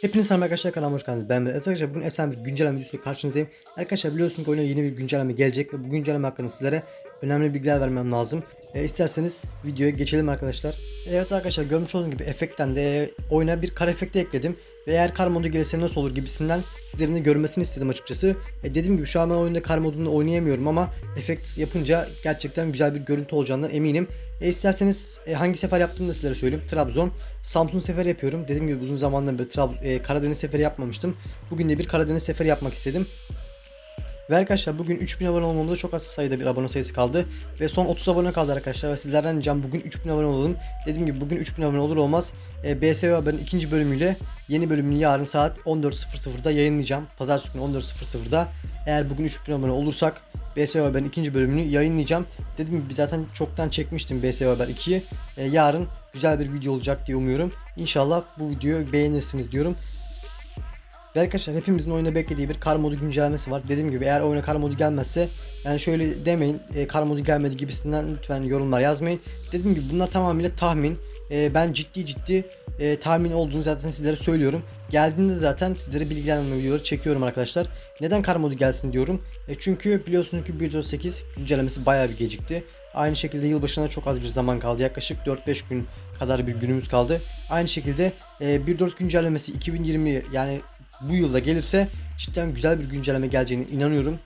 Hepiniz selam arkadaşlar kanalıma hoş geldiniz. Ben Emre. Evet arkadaşlar bugün efsane bir güncelleme videosuyla karşınızdayım. Arkadaşlar biliyorsunuz ki oyuna yeni bir güncelleme gelecek ve bu güncelleme hakkında sizlere önemli bilgiler vermem lazım. E, isterseniz videoya geçelim arkadaşlar. Evet arkadaşlar görmüş olduğunuz gibi efektten de oyuna bir kar efekti ekledim. Ve eğer kar modu gelirse nasıl olur gibisinden sizlerin görmesini istedim açıkçası. E, dediğim gibi şu an ben oyunda kar modunda oynayamıyorum ama efekt yapınca gerçekten güzel bir görüntü olacağından eminim. E, isterseniz e, hangi sefer yaptığımı da sizlere söyleyeyim. Trabzon, Samsun seferi yapıyorum. Dediğim gibi uzun zamandan beri Trab- e, Karadeniz seferi yapmamıştım. Bugün de bir Karadeniz seferi yapmak istedim. Ve arkadaşlar bugün 3000 abone olmamızda çok az sayıda bir abone sayısı kaldı. Ve son 30 abone kaldı arkadaşlar. Ve sizlerden ricam bugün 3000 abone olalım. Dediğim gibi bugün 3000 abone olur olmaz. E, BSO Haber'in ikinci bölümüyle yeni bölümünü yarın saat 14.00'da yayınlayacağım. Pazartesi günü 14.00'da. Eğer bugün 3000 abone olursak BSO Haber'in ikinci bölümünü yayınlayacağım. Dediğim gibi zaten çoktan çekmiştim BSO Haber 2'yi. E, yarın güzel bir video olacak diye umuyorum. İnşallah bu videoyu beğenirsiniz diyorum. Ve arkadaşlar hepimizin oyuna beklediği bir kar modu güncellemesi var. Dediğim gibi eğer oyuna kar modu gelmezse yani şöyle demeyin e, kar modu gelmedi gibisinden lütfen yorumlar yazmayın. Dediğim gibi bunlar tamamıyla tahmin. E, ben ciddi ciddi e, tahmin olduğunu zaten sizlere söylüyorum. Geldiğinde zaten sizlere bilgilendirme videoları çekiyorum arkadaşlar. Neden kar modu gelsin diyorum. E, çünkü biliyorsunuz ki 1.8 güncellemesi bayağı bir gecikti. Aynı şekilde yılbaşına çok az bir zaman kaldı. Yaklaşık 4-5 gün kadar bir günümüz kaldı. Aynı şekilde e, 1.4 güncellemesi 2020 yani bu yılda gelirse cidden güzel bir güncelleme geleceğine inanıyorum.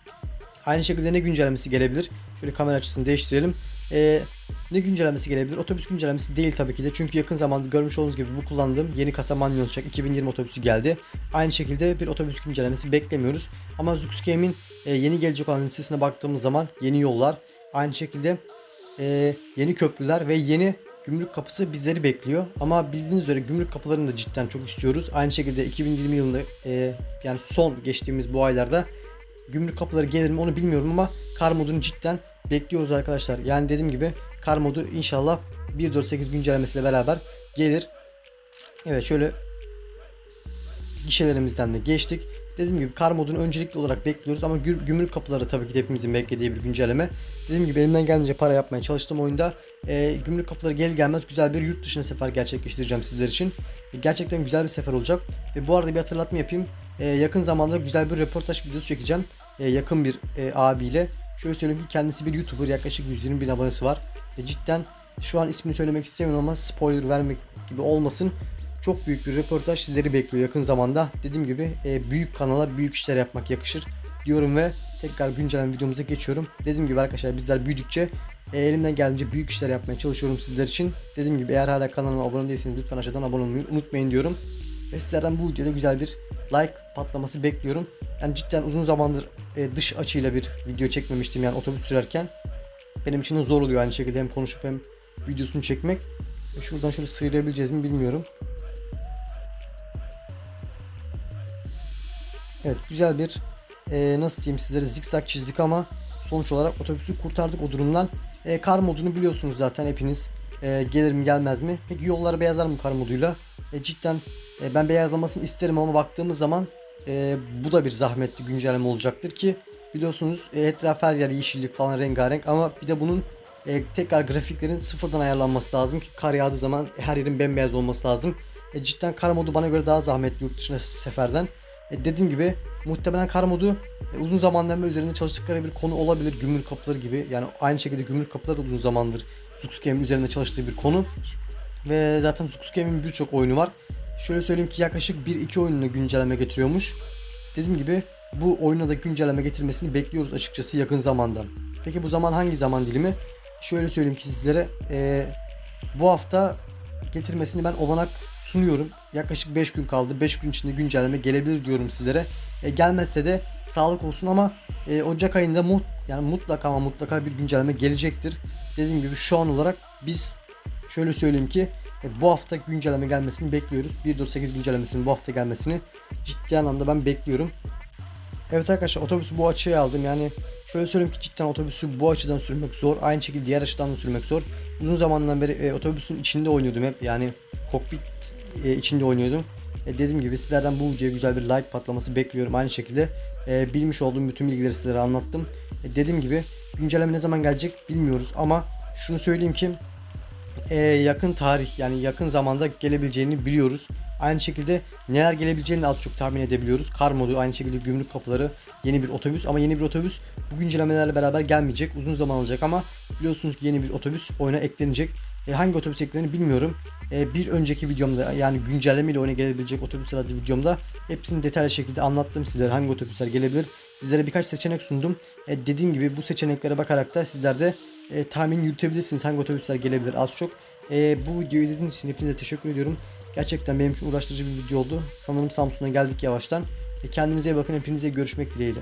Aynı şekilde ne güncellemesi gelebilir? Şöyle kamera açısını değiştirelim. Ee, ne güncellemesi gelebilir? Otobüs güncellemesi değil tabii ki de. Çünkü yakın zamanda görmüş olduğunuz gibi bu kullandığım yeni kasa Manyon Uçak 2020 otobüsü geldi. Aynı şekilde bir otobüs güncellemesi beklemiyoruz. Ama Zuxgame'in e, yeni gelecek olan listesine baktığımız zaman yeni yollar, aynı şekilde e, yeni köprüler ve yeni gümrük kapısı bizleri bekliyor. Ama bildiğiniz üzere gümrük kapılarını da cidden çok istiyoruz. Aynı şekilde 2020 yılında e, yani son geçtiğimiz bu aylarda gümrük kapıları gelir mi onu bilmiyorum ama kar modunu cidden bekliyoruz arkadaşlar. Yani dediğim gibi kar modu inşallah 1.4.8 güncellemesiyle beraber gelir. Evet şöyle gişelerimizden de geçtik. Dediğim gibi kar modunu öncelikli olarak bekliyoruz ama gü- gümrük kapıları tabii ki hepimizin beklediği bir güncelleme. Dediğim gibi elimden geldiğince para yapmaya çalıştım oyunda. Ee, gümrük kapıları gelir gelmez güzel bir yurt dışına sefer gerçekleştireceğim sizler için. E, Gerçekten güzel bir sefer olacak. Ve bu arada bir hatırlatma yapayım. Ee, yakın zamanda güzel bir röportaj videosu çekeceğim. Ee, yakın bir e, abiyle. Şöyle söyleyeyim ki kendisi bir YouTuber yaklaşık 120 bin abonesi var. Ve cidden şu an ismini söylemek istemiyorum ama spoiler vermek gibi olmasın. Çok büyük bir röportaj sizleri bekliyor yakın zamanda. Dediğim gibi e, büyük kanallar büyük işler yapmak yakışır diyorum ve tekrar güncelen videomuza geçiyorum. Dediğim gibi arkadaşlar bizler büyüdükçe e, elimden geldiğince büyük işler yapmaya çalışıyorum sizler için. Dediğim gibi eğer hala kanalıma abone değilseniz lütfen aşağıdan abone olmayı unutmayın diyorum. Ve sizlerden bu videoda güzel bir like patlaması bekliyorum. Yani cidden uzun zamandır e, dış açıyla bir video çekmemiştim yani otobüs sürerken. Benim için de zor oluyor aynı şekilde hem konuşup hem videosunu çekmek. Şuradan şöyle sıyırabileceğiz mi bilmiyorum. Evet güzel bir e, nasıl diyeyim sizlere zikzak çizdik ama sonuç olarak otobüsü kurtardık o durumdan. E, kar modunu biliyorsunuz zaten hepiniz. E, gelir mi gelmez mi? Peki yolları beyazlar mı kar moduyla? E, cidden e, ben beyazlamasını isterim ama baktığımız zaman e, bu da bir zahmetli güncelleme olacaktır ki biliyorsunuz e, etraf her yer yeşillik falan rengarenk ama bir de bunun e, tekrar grafiklerin sıfırdan ayarlanması lazım ki kar yağdığı zaman her yerin bembeyaz olması lazım. E, cidden kar modu bana göre daha zahmetli yurt dışına seferden. E, dediğim gibi muhtemelen kar modu e, uzun zamandan beri üzerinde çalıştıkları bir konu olabilir. Gümrük kapıları gibi. Yani aynı şekilde gümrük kapıları da uzun zamandır Zuxgame'in üzerinde çalıştığı bir konu. Ve zaten Zuxgame'in birçok oyunu var. Şöyle söyleyeyim ki yaklaşık 1-2 oyununa güncelleme getiriyormuş. Dediğim gibi bu oyuna da güncelleme getirmesini bekliyoruz açıkçası yakın zamanda. Peki bu zaman hangi zaman dilimi? Şöyle söyleyeyim ki sizlere e, bu hafta getirmesini ben olanak sunuyorum. Yaklaşık 5 gün kaldı. 5 gün içinde güncelleme gelebilir diyorum sizlere. E, gelmezse de sağlık olsun ama e, Ocak ayında mut yani mutlaka ama mutlaka bir güncelleme gelecektir. Dediğim gibi şu an olarak biz şöyle söyleyeyim ki e, bu hafta güncelleme gelmesini bekliyoruz. 1.8 güncellemesinin bu hafta gelmesini ciddi anlamda ben bekliyorum. Evet arkadaşlar otobüsü bu açıya aldım. Yani şöyle söyleyeyim ki cidden otobüsü bu açıdan sürmek zor. Aynı şekilde diğer açıdan da sürmek zor. Uzun zamandan beri e, otobüsün içinde oynuyordum hep. Yani kokpit e, içinde oynuyordum. E, dediğim gibi sizlerden bu videoya güzel bir like patlaması bekliyorum. Aynı şekilde e, bilmiş olduğum bütün bilgileri sizlere anlattım. E, dediğim gibi güncelleme ne zaman gelecek bilmiyoruz ama şunu söyleyeyim ki e, yakın tarih yani yakın zamanda gelebileceğini biliyoruz. Aynı şekilde neler gelebileceğini az çok tahmin edebiliyoruz. Kar modu aynı şekilde gümrük kapıları yeni bir otobüs ama yeni bir otobüs bu güncellemelerle beraber gelmeyecek. Uzun zaman alacak ama biliyorsunuz ki yeni bir otobüs oyuna eklenecek. E, hangi otobüs eklenir bilmiyorum. E, bir önceki videomda yani güncelleme ile oyuna gelebilecek otobüsler adlı videomda hepsini detaylı şekilde anlattım sizlere hangi otobüsler gelebilir. Sizlere birkaç seçenek sundum. E, dediğim gibi bu seçeneklere bakarak da sizler de e, tahmin yürütebilirsiniz hangi otobüsler gelebilir az çok. E, bu videoyu izlediğiniz için hepinize teşekkür ediyorum. Gerçekten benim için uğraştırıcı bir video oldu. Sanırım Samsun'a geldik yavaştan. E, kendinize iyi bakın. Hepinize görüşmek dileğiyle.